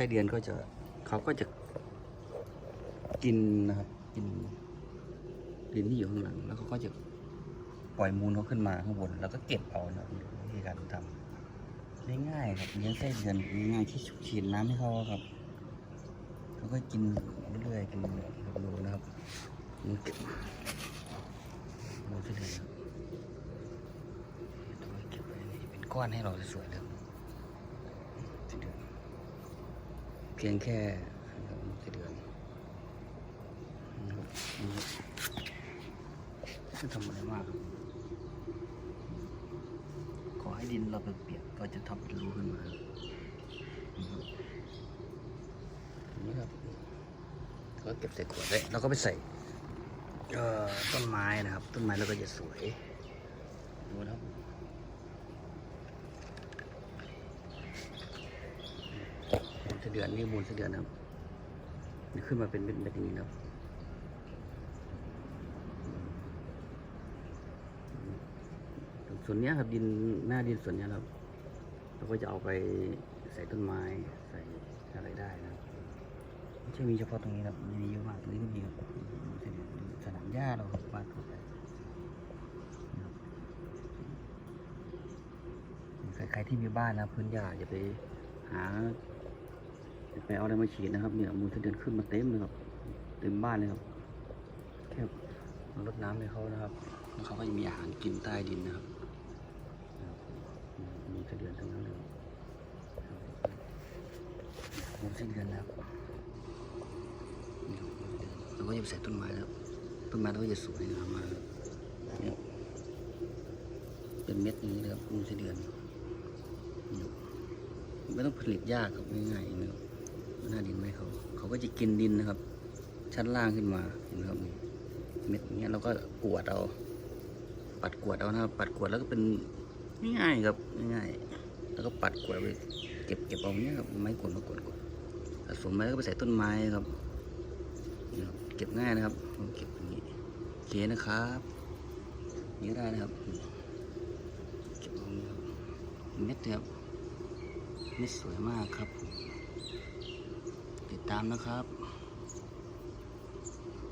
ส้เดือนก็จะเขาก็จะกินนะครับกินดินที่อยู่ข้างหลัง แล้วเขาก็จะปล่อยมูลเขาขึ้นมาข้างบน แล้วก็เก็บเอานะวิธีการทำง่ายๆครับเลี้ยงไส้เดือนง่ายๆที่ฉีดน้ำให้เขาครับเขาก็กินเรื่อยๆกินครับดูนะครับมันเก็บมูลไส้เดือนครับตัวเก็บไว้นี่เป็นก้อนให้เราสวยๆเลยครับไส้เดือน เพียงแค่นะครับไส้เดือนนะครับนี่ครับไม่ต้องทำอะไรมากครับขอให้ดินเราเปียกๆก็จะทำเป็นรูขึ้นมานะครับนี่ครับก็เก็บใส่ขวดได้แล้วก็ไปใส่เอ่อต้นไม้นะครับ ต้นไม้แล้วก็จะสวยดูนะครับมูลเสเดือนนี่มูลเสเดือนนะครับมันขึ้นมาเป็นเม็ดๆอย่างนี้นะครับส่วนเนี้ยครับดินหน้าดินส่วนเนี้ยครับเราก็จะเอาไปใส่ต้นไม้ใส่อะไรได้นะครับไม่ใช่มีเฉพาะตรงนี้ครับมีเยอะมากตรงนี้ก็มีครับสนามหญ้าเราบ้านทั่วไปนะครับใครที่มีบ้านนะพื้นหญ้าอย่าไปหา ไปเอาอะไรมาฉีดนะครับเนี่ยมูลเสเดือนขึ้นมาเต็มเลยครับเต็มบ้านเลยครับแค่ารดน้ำให้เขานะครับแล้วเขาก็จะมีอาหารกินใต้ดินนะครับมีเสเดือนทั้งนั้นเลยมีเสเดือนแล้วเราก็จะใส่ต้นไม้แล้วต้นไม้เราก็จะสวยงามมากเนี่ยเป็นเม็ดนี้นะครับมูลเสเดือนไม่ต้องผลิตยากครับง่ายๆนะครับ ก็จะกินดินนะครับ ชั้นล่างขึ้นมาเห็นไหมครับนี่เม็ดอย่างเงี้ยเราก็กวดเอา ปัดกวดเอานะครับ ปัดกวดแล้วก็เป็นง่ายๆครับง่ายๆแล้วก็ปัดกวดไปเก็บเก็บเอาเนี้ยครับไม้กวดมากวดกวดสะสมไม้แล้วก็ไปใส่ต้นไม้ครับเก็บง่ายนะครับเก็บอย่างนี้โอเคนะครับนี่ได้นะครับเก็บเอาเม็ดเดียครับเม็ดสวยมากครับ ตามนะครับ